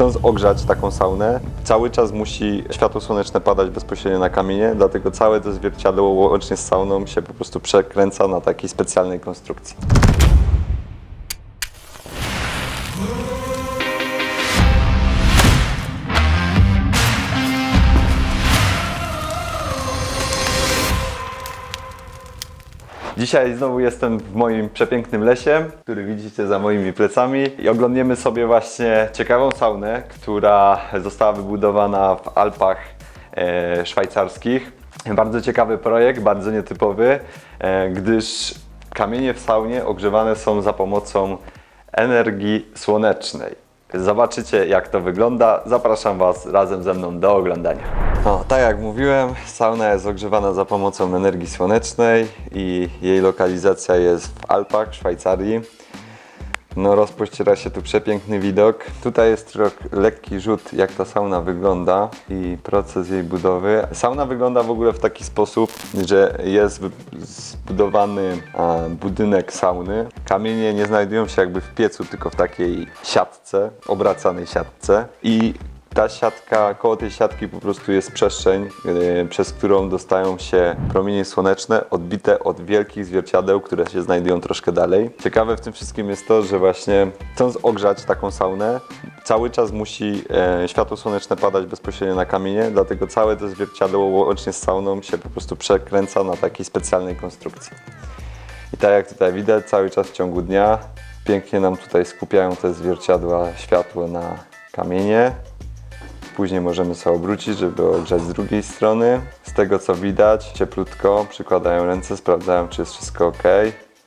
Chcąc ogrzać taką saunę, cały czas musi światło słoneczne padać bezpośrednio na kamienie, dlatego całe to zwierciadło łącznie z sauną się po prostu przekręca na takiej specjalnej konstrukcji. Dzisiaj znowu jestem w moim przepięknym lesie, który widzicie za moimi plecami i oglądniemy sobie właśnie ciekawą saunę, która została wybudowana w Alpach e, szwajcarskich. Bardzo ciekawy projekt, bardzo nietypowy, e, gdyż kamienie w saunie ogrzewane są za pomocą energii słonecznej. Zobaczycie jak to wygląda. Zapraszam Was razem ze mną do oglądania. No, tak jak mówiłem, sauna jest ogrzewana za pomocą energii słonecznej i jej lokalizacja jest w Alpach, Szwajcarii. No, rozpościera się tu przepiękny widok. Tutaj jest lekki rzut, jak ta sauna wygląda i proces jej budowy. Sauna wygląda w ogóle w taki sposób, że jest zbudowany budynek sauny. Kamienie nie znajdują się jakby w piecu, tylko w takiej siatce, obracanej siatce. I ta siatka, koło tej siatki po prostu jest przestrzeń, yy, przez którą dostają się promienie słoneczne odbite od wielkich zwierciadeł, które się znajdują troszkę dalej. Ciekawe w tym wszystkim jest to, że właśnie chcąc ogrzać taką saunę, cały czas musi e, światło słoneczne padać bezpośrednio na kamienie, dlatego całe to zwierciadło łącznie z sauną się po prostu przekręca na takiej specjalnej konstrukcji. I tak jak tutaj widać, cały czas w ciągu dnia pięknie nam tutaj skupiają te zwierciadła światło na kamienie. Później możemy sobie obrócić, żeby ogrzać z drugiej strony. Z tego co widać, cieplutko, przykładają ręce, sprawdzają czy jest wszystko ok.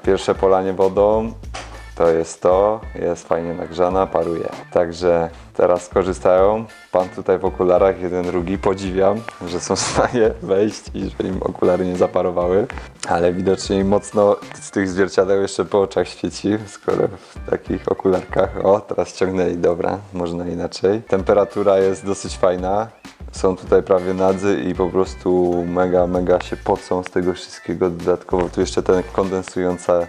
Pierwsze polanie wodą to jest to, jest fajnie nagrzana, paruje. Także teraz skorzystają. Pan tutaj w okularach, jeden, drugi, podziwiam, że są w stanie wejść i że im okulary nie zaparowały. Ale widocznie mocno z tych zwierciadeł jeszcze po oczach świeci, skoro w takich okularkach. O, teraz ściągnęli, dobra, można inaczej. Temperatura jest dosyć fajna. Są tutaj prawie nadzy i po prostu mega, mega się pocą z tego wszystkiego. Dodatkowo tu jeszcze ten kondensująca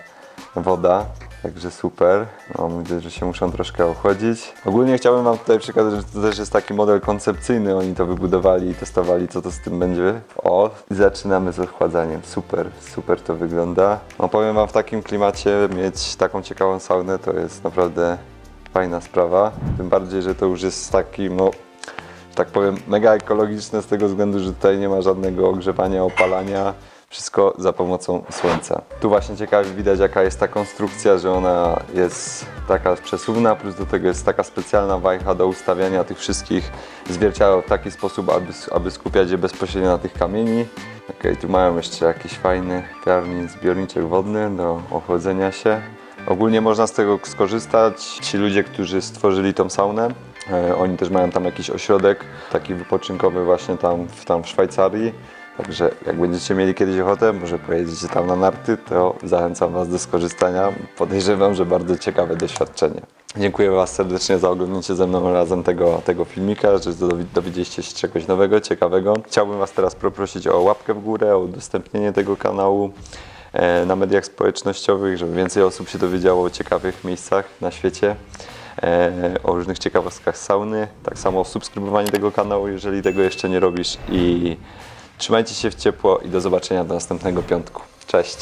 woda. Także super. No, widzę, że się muszą troszkę ochłodzić. Ogólnie chciałbym Wam tutaj przekazać, że to też jest taki model koncepcyjny. Oni to wybudowali i testowali, co to z tym będzie. O, i zaczynamy z ochładzaniem. Super, super to wygląda. No powiem Wam, w takim klimacie mieć taką ciekawą saunę to jest naprawdę fajna sprawa. Tym bardziej, że to już jest taki, no, tak powiem, mega ekologiczne z tego względu, że tutaj nie ma żadnego ogrzewania, opalania. Wszystko za pomocą słońca. Tu właśnie ciekawie widać jaka jest ta konstrukcja, że ona jest taka przesuwna, plus do tego jest taka specjalna wajcha do ustawiania tych wszystkich zwierciadeł w taki sposób, aby, aby skupiać je bezpośrednio na tych kamieni. Ok, tu mają jeszcze jakiś fajny garnik, zbiorniczek wodny do ochłodzenia się. Ogólnie można z tego skorzystać. Ci ludzie, którzy stworzyli tą saunę, e, oni też mają tam jakiś ośrodek taki wypoczynkowy właśnie tam tam w Szwajcarii. Także jak będziecie mieli kiedyś ochotę, może pojedziecie tam na narty, to zachęcam Was do skorzystania. Podejrzewam, że bardzo ciekawe doświadczenie. Dziękuję Was serdecznie za oglądnięcie ze mną razem tego, tego filmika, że dowi- dowiedzieliście się czegoś nowego, ciekawego. Chciałbym Was teraz poprosić o łapkę w górę, o udostępnienie tego kanału e, na mediach społecznościowych, żeby więcej osób się dowiedziało o ciekawych miejscach na świecie, e, o różnych ciekawostkach sauny. Tak samo subskrybowanie tego kanału, jeżeli tego jeszcze nie robisz i trzymajcie się w ciepło i do zobaczenia do następnego piątku. Cześć!